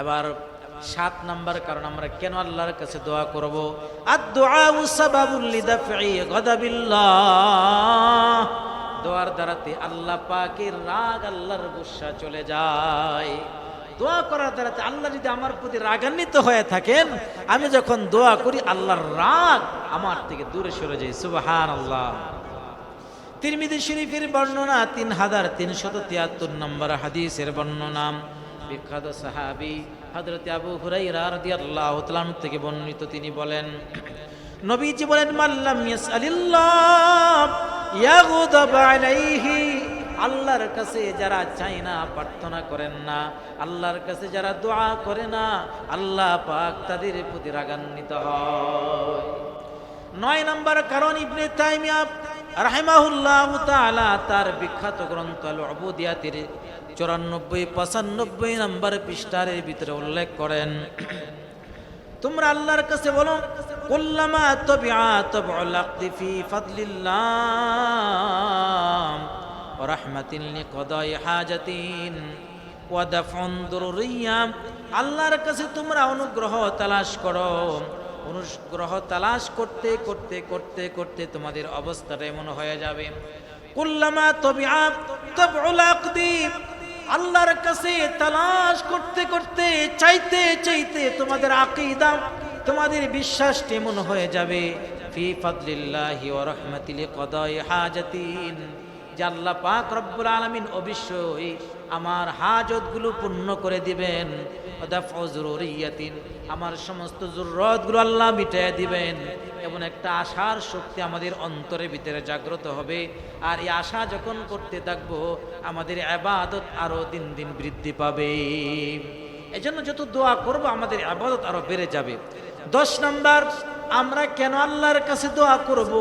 এবার সাত নাম্বার কারণ আমরা কেন আল্লাহর কাছে দোয়া করব? আর দোয়া দোয়ার দ্বারাতে আল্লাহ পাকের রাগ আল্লাহর গুসা চলে যায়। দোয়া করার দ্বারাতে আল্লাহ যদি আমার প্রতি রাগান্বিত হয়ে থাকেন, আমি যখন দোয়া করি, আল্লাহর রাগ আমার থেকে দূরে সরে যায়। সুবাহান আল্লাহ তিরমিদি শরীফের বর্ণনা তিন হাজার তিনশত তিয়াত্তর নম্বর হাদিসের বর্ণনা। বিখ্যাত সাহাবি হযরত আবু হুরাইরা রাদিয়াল্লাহু তাআলা থেকে বর্ণিত, তিনি বলেন, নবীজি বলেন মাল্লাম ইয়াসআলিল্লাহ, ইয়াগদাব আলাইহি, আল্লাহর কাছে যারা চায় না, প্রার্থনা করেন না, আল্লাহর কাছে যারা দোয়া করে না, আল্লাহ পাক তাদের প্রতি রাগান্বিত হয়। নয় নম্বর কারণ, ইবনে তাইমিয়া রাহিমাহুল্লাহ তাআলা তার বিখ্যাত গ্রন্থ আল উবুদিয়াতের চুরানব্বই, পঁচানব্বই নম্বর পৃষ্ঠারের ভিতরে উল্লেখ করেন, তোমরা আল্লাহর কাছে বলো আল্লাহর কাছে তোমরা অনুগ্রহ তালাশ করো। অনুগ্রহ তালাশ করতে করতে করতে করতে তোমাদের অবস্থাটা এমন হয়ে যাবে। কুল্লামা আকদি আল্লাহর কাছে তালাশ করতে করতে, চাইতে চাইতে তোমাদের আকীদা, তোমাদের বিশ্বাস এমন হয়ে যাবে। ফি ফাদলিল্লাহি ওয়া রাহমাতিল কদাই হাজাতিন। যে আল্লাহ পাক রব্বুল আলামিন অবশ্যই আমার হাজতগুলো পূর্ণ করে দিবেন। আমার সমস্ত জরুরতগুলো আল্লাহ মিটিয়ে দিবেন। এমন একটা আশার শক্তি আমাদের অন্তরের ভিতরে জাগ্রত হবে, আর এই আশা যখন করতে থাকব, আমাদের আবাদত আরও দিন দিন বৃদ্ধি পাবে। এজন্য যত দোয়া করব, আমাদের আবাদত আরও বেড়ে যাবে। দশ নাম্বার, আমরা কেন আল্লাহর কাছে দোয়া করব?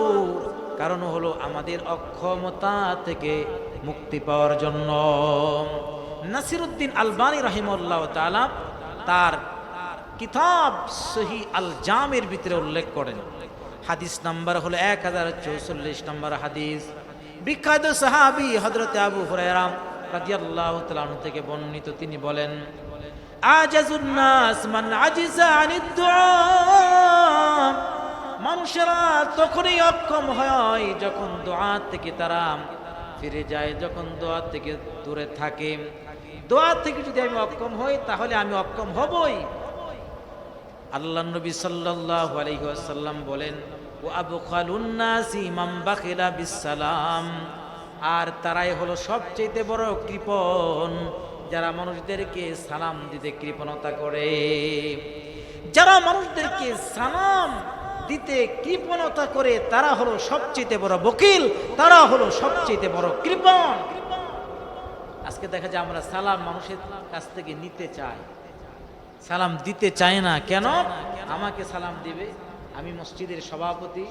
কারণ হলো আমাদের অক্ষমতা থেকে মুক্তি পাওয়ার জন্য। নাসিরুদ্দিন আলবানী রহিমুল্লাহ তাআলা তার কিতাব সহি আল জামের ভিতরে উল্লেখ করেন। হাদিস নাম্বার হলো এক হাজার চৌচল্লিশ নম্বর হাদিস। বিখ্যাত সাহাবি হজরত আবু হুরায়রাম রাদিয়াল্লাহু তাআলা আনহু থেকে বর্ণিত, তিনি বলেন, আজাজুন নাস মান আজিজা আনিদ মানুষেরা তখনই অক্ষম হয় যখন দোয়া থেকে তারা ফিরে যায়, যখন দোয়া থেকে দূরে থাকে। দোয়া থেকে যদি আমি অক্ষম হই, তাহলে আমি অক্ষম হবই। আল্লাহ নবী সাল্লাল্লাহু আলাইহি ওয়াসাল্লাম বলেন ও আবু খালুন্নাসি ইমাম বাখিলা বিসালাম আর তারাই হলো সবচেয়ে বড় কৃপণ, যারা মানুষদেরকে সালাম দিতে কৃপণতা করে। যারা মানুষদেরকে সালাম দিতে কৃপণতা করে, তারা হলো সবচেয়ে বড় বকিল, তারা হলো সবচেয়ে বড় কৃপণ। আজকে দেখা যায় আমরা সালাম মানুষের কাছ থেকে নিতে চাই। সালাম দিতে চায় না, কেন? আমাকে সালাম দিবে। আমি মসজিদের সভাপতি,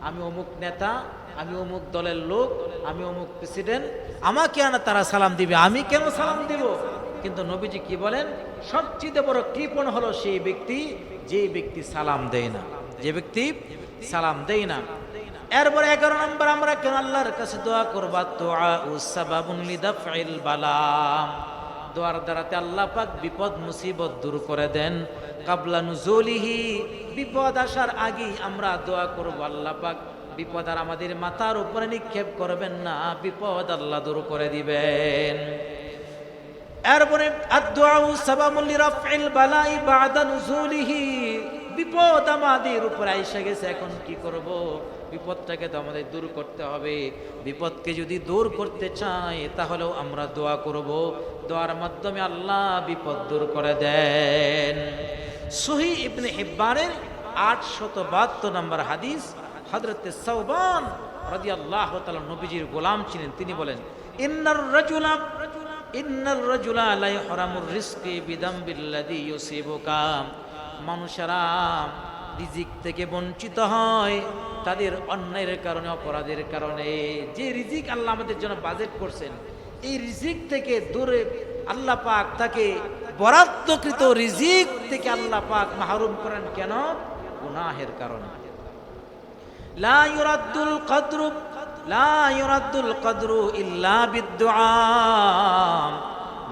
আমি অমুক নেতা, আমি অমুক দলের লোক, আমি অমুক প্রেসিডেন্ট। আমাকে আনা তারা সালাম দিবে, আমি কেন সালাম দিব? কিন্তু নবীজি কি বলেন? সবচেয়ে বড় কৃপণ হলো সেই ব্যক্তি, যে ব্যক্তি সালাম দেয় না। যে ব্যক্তি সালাম দেয় না। এরপরে এগারো নম্বর, আমরা কেন আল্লাহর কাছে দোয়া করবা? লিদাফিল বালাম দোয়ার দ্বারাতে আল্লাহ পাক বিপদ, মুসিবত দূর করে দেন। কাবলা জলিহি বিপদ আসার আগেই আমরা দোয়া করব, আল্লাহ পাক বিপদ আর আমাদের মাথার উপরে নিক্ষেপ করবেন না, বিপদ আল্লাহ দূর করে দিবেন। এরপরে আদুআ সাবামুল রাফিল বালাই বাদা নুজুলিহি বিপদ আমাদের উপরে আইসা গেছে, এখন কি করব? বিপদটাকে তো আমাদের দূর করতে হবে। বিপদকে যদি দূর করতে চাই তাহলেও আমরা দোয়া করব। দোয়ার মাধ্যমে আল্লাহ বিপদ দূর করে দেন। সহি ইবনে হিব্বানের আটশত বাহাত্তর নম্বর হাদিস হজরতে সৌবান রাজি আল্লাহ নবীজির গোলাম ছিলেন। তিনি বলেন, ইন্নার রাজুলা, ইন্নার রজুলা লাই হরামুর রিস্কি বিদাম্বিল্লাদি ইউসিবুকা। মানুষেরা রিজিক থেকে বঞ্চিত হয়, তাদের অন্যায়ের কারণে, অপরাধের কারণে। যে রিজিক আল্লাহ আমাদের জন্য বাজেট করছেন, এই রিজিক থেকে দূরে আল্লাহ পাক তাকে বরাদ্দকৃত রিজিক থেকে আল্লাহ পাক মাহরুম করেন কেন? গুনাহের কারণে। লা ইউরাদ্দুল কদরু, লা ইউরাদ্দুল কদরু ইল্লা বিদ্দুআ।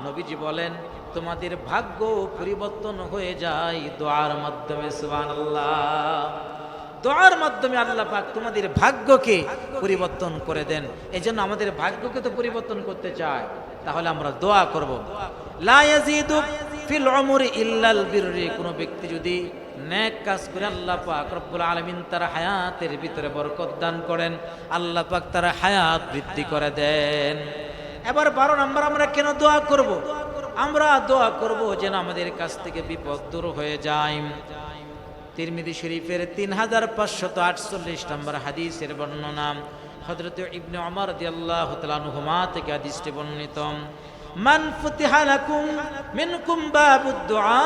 নবীজি বলেন, তোমাদের ভাগ্য পরিবর্তন হয়ে যায় দোয়ার মাধ্যমে, সুবহানাল্লাহ। দোয়ার মাধ্যমে আল্লাহ পাক তোমাদের ভাগ্যকে পরিবর্তন করে দেন। এই জন্য আমাদের ভাগ্যকে তো পরিবর্তন করতে চায়। তাহলে আমরা দোয়া করব। ফিল ইল্লাল কোনো ব্যক্তি যদি নেক কাজ করে আল্লাহ পাক রব্বুল আলামিন তার হায়াতের ভিতরে বরকত দান করেন, আল্লাহ পাক তার হায়াত বৃদ্ধি করে দেন। এবার বারো নম্বর আমরা কেন দোয়া করব? আমরা দোয়া করব যেন আমাদের কাছ থেকে বিপদ দূর হয়ে যায়। তিরমিদি শরীফের তিন হাজার পাঁচশত আটচল্লিশ নম্বর হাদিসের বর্ণনা। হজরত ইবনে অমর দিয়াল্লাহ তালানুহুমা থেকে হাদিসটি বর্ণিত। মান ফুতিহা লাকুম মিনকুম বাবুদ দুআ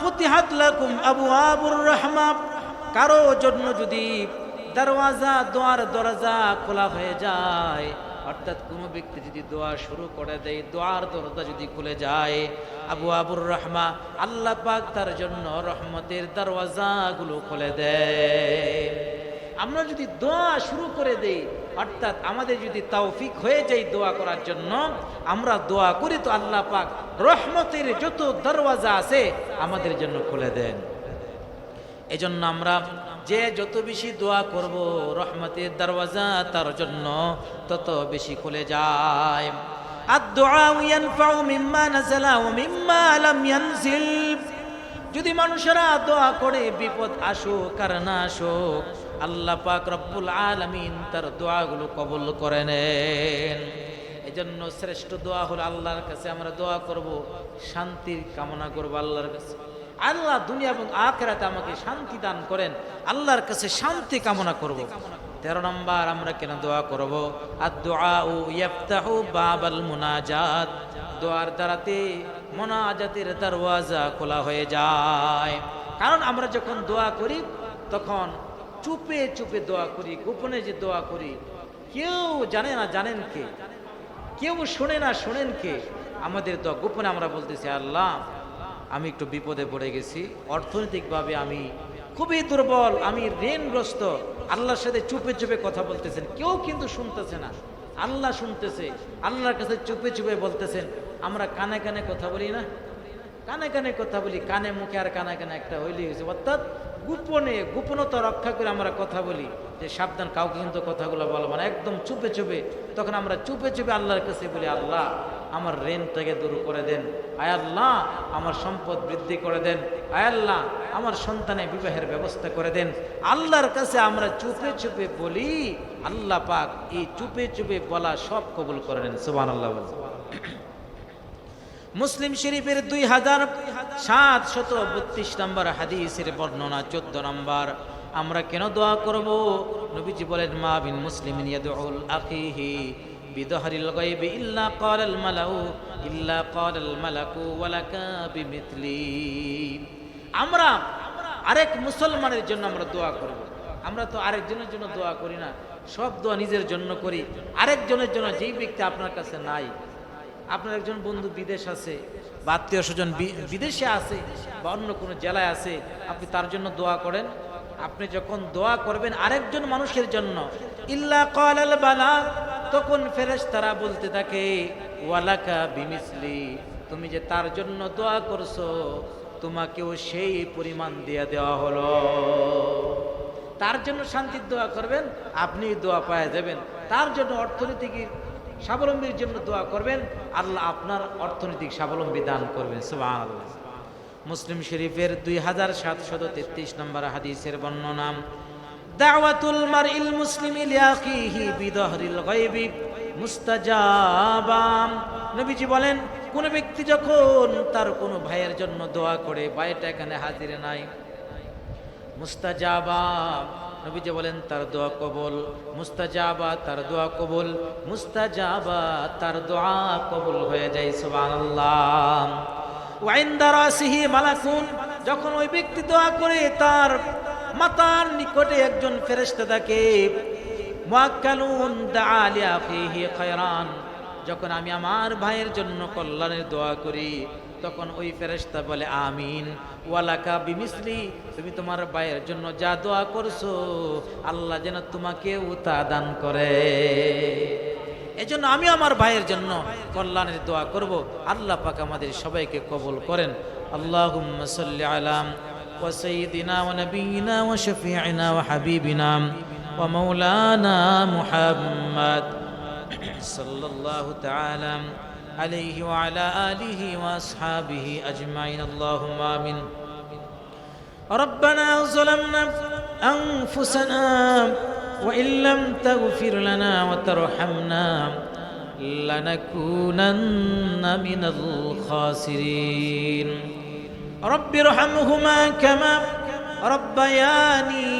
ফুতিহাত লাকুম আবওয়াবুর রাহমা। কারও জন্য যদি দরওয়াজা, দোয়ার দরজা খোলা হয়ে যায় অর্থাৎ কোনো ব্যক্তি যদি দোয়া শুরু করে দেয়, দোয়ার দরজা যদি খুলে যায়, আবু আবুর রহমা আল্লাহ পাক তার জন্য রহমতের দরওয়াজাগুলো খুলে দেয়। আমরা যদি দোয়া শুরু করে দেই, অর্থাৎ আমাদের যদি তৌফিক হয়ে যায় দোয়া করার জন্য, আমরা দোয়া করি তো আল্লাহ পাক রহমতের যত দরওয়াজা আছে আমাদের জন্য খুলে দেন। এজন্য আমরা যে যত বেশি দোয়া করব রহমতের দরওয়াজা তার জন্য তত বেশি খুলে যায়। আর দোয়া মিম্মা ও মিম্মা যদি মানুষেরা দোয়া করে, বিপদ আসুক আর না আসুক, আল্লাহ পাক রব্বুল আলমিন তার দোয়াগুলো কবল করে নেন। এই জন্য শ্রেষ্ঠ দোয়া হলো আল্লাহর কাছে আমরা দোয়া করব, শান্তির কামনা করব আল্লাহর কাছে। আল্লাহ দুনিয়া এবং আখেরাতে আমাকে শান্তি দান করেন। আল্লাহর কাছে শান্তি কামনা করব। তেরো নম্বর, আমরা কেন দোয়া করব? আর দোয়া ও ইয়াফতাহু বাবাল মুনাজাত। দোয়ার দ্বারাতে মোনাজাতের দরওয়াজা খোলা হয়ে যায়। কারণ আমরা যখন দোয়া করি, তখন চুপে চুপে দোয়া করি, গোপনে যে দোয়া করি, কেউ জানে না জানেন কে? কেউ শোনে না শোনেন কে? আমাদের দোয়া গোপনে আমরা বলতেছি, আল্লাহ আমি একটু বিপদে পড়ে গেছি। অর্থনৈতিকভাবে আমি খুবই দুর্বল, আমি ঋণগ্রস্ত। আল্লাহর সাথে চুপে চুপে কথা বলতেছেন, কেউ কিন্তু শুনতেছে না। আল্লাহ শুনতেছে, আল্লাহর কাছে চুপে চুপে বলতেছেন, আমরা কানে কানে কথা বলি না? কানে কানে কথা বলি, কানে মুখে আর কানে কানে একটা হইলেই হয়েছে। অর্থাৎ গোপনে, গোপনতা রক্ষা করে আমরা কথা বলি। যে সাবধান, কাউকে কিন্তু কথাগুলো বলব না। একদম চুপে চুপে, তখন আমরা চুপে চুপে আল্লাহর কাছে বলি, আল্লাহ আমার ঋণ থেকে দূর করে দেন। আয় আল্লাহ, আমার সম্পদ বৃদ্ধি করে দেন। আয় আল্লাহ, আমার সন্তানের বিবাহের ব্যবস্থা করে দেন। আল্লাহর কাছে আমরা চুপে চুপে বলি, আল্লাহ পাক এই চুপে চুপে বলা সব কবুল করে নেন। সুবান আল্লাহ মুসলিম শরীফের দুই হাজার সাত শত বত্রিশ নম্বর হাদিসের বর্ণনা চোদ্দ নম্বর। আমরা কেন দোয়া করব? নবীজি বলেন, মা বিন মুসলিম ইয়াদউল আখিহি। বিদহরিল গায়বি ইল্লা ক্বালাল মালাউ, ইল্লা ক্বালাল মালাকু ওয়ালাকা বিমিথলি। আমরা আরেক মুসলমানের জন্য আমরা দোয়া করব। আমরা তো আরেকজনের জন্য দোয়া করি না, সব দোয়া নিজের জন্য করি। আরেকজনের জন্য যেই ব্যক্তি আপনার কাছে নাই, আপনার একজন বন্ধু বিদেশ আছে, বা আত্মীয় স্বজন বিদেশে আছে, বা অন্য কোনো জেলায় আছে, আপনি তার জন্য দোয়া করেন। আপনি যখন দোয়া করবেন আরেকজন মানুষের জন্য, ইল্লা কলাল বালা তখন ফেরেস তারা বলতে থাকে, ওয়ালাকা বিমিসলি, তুমি যে তার জন্য দোয়া করছ, তোমাকেও সেই পরিমাণ দিয়ে দেওয়া হলো। তার জন্য শান্তির দোয়া করবেন আপনি দোয়া পাওয়া যাবেন। তার জন্য অর্থনৈতিক স্বাবলম্বীর জন্য দোয়া করবেন, আল্লাহ আপনার অর্থনৈতিক স্বাবলম্বী দান করবেন। মুসলিম শরীফের দুই হাজার সাতশত তেত্রিশ নম্বর হাদিসের বর্ণনা দাওয়াতুল মার ইল মুসলিম লিয়াকিহি বিদহরিল গায়বি মুস্তাজাবাম। নবীজি বলেন, কোন ব্যক্তি যখন তার কোনো ভাইয়ের জন্য দোয়া করে, ভাইটা এখানে হাজিরে নাই। মুস্তাজাবা নবীজি বলেন, তার দোয়া কবুল। মুস্তাজাবা, তার দোয়া কবুল। মুস্তাজাবা, তার দোয়া কবুল হয়ে যায়, সুবহানাল্লাহ। ওয়াইন্দা রাসিহি মালাকুন। যখন ওই ব্যক্তি দোয়া করে, তার মাতার নিকটে একজন ফেরেশতা থাকে যখন আমি আমার ভাইয়ের জন্য কল্যাণের দোয়া করি, তখন ওই ফেরেশতা বলে, আমিন। ওয়ালাকা বিমিসলি, তুমি তোমার ভাইয়ের জন্য যা দোয়া করছ, আল্লাহ যেন তোমাকেও তা দান করে। এজন্য আমি আমার ভাইয়ের জন্য কল্যাণের দোয়া করব। আল্লাহ পাক আমাদের সবাইকে কবুল করেন। আল্লাহুম্মা সাল্লি আলা وسيدنا ونبينا وشفيعنا وحبيبنا ومولانا محمد صلى الله تعالى عليه وعلى آله وأصحابه أجمعين. اللهم آمين. ربنا ظلمنا أنفسنا وإن لم تغفر لنا وترحمنا لنكونن من الخاسرين. رب ارحمهما كما ربياني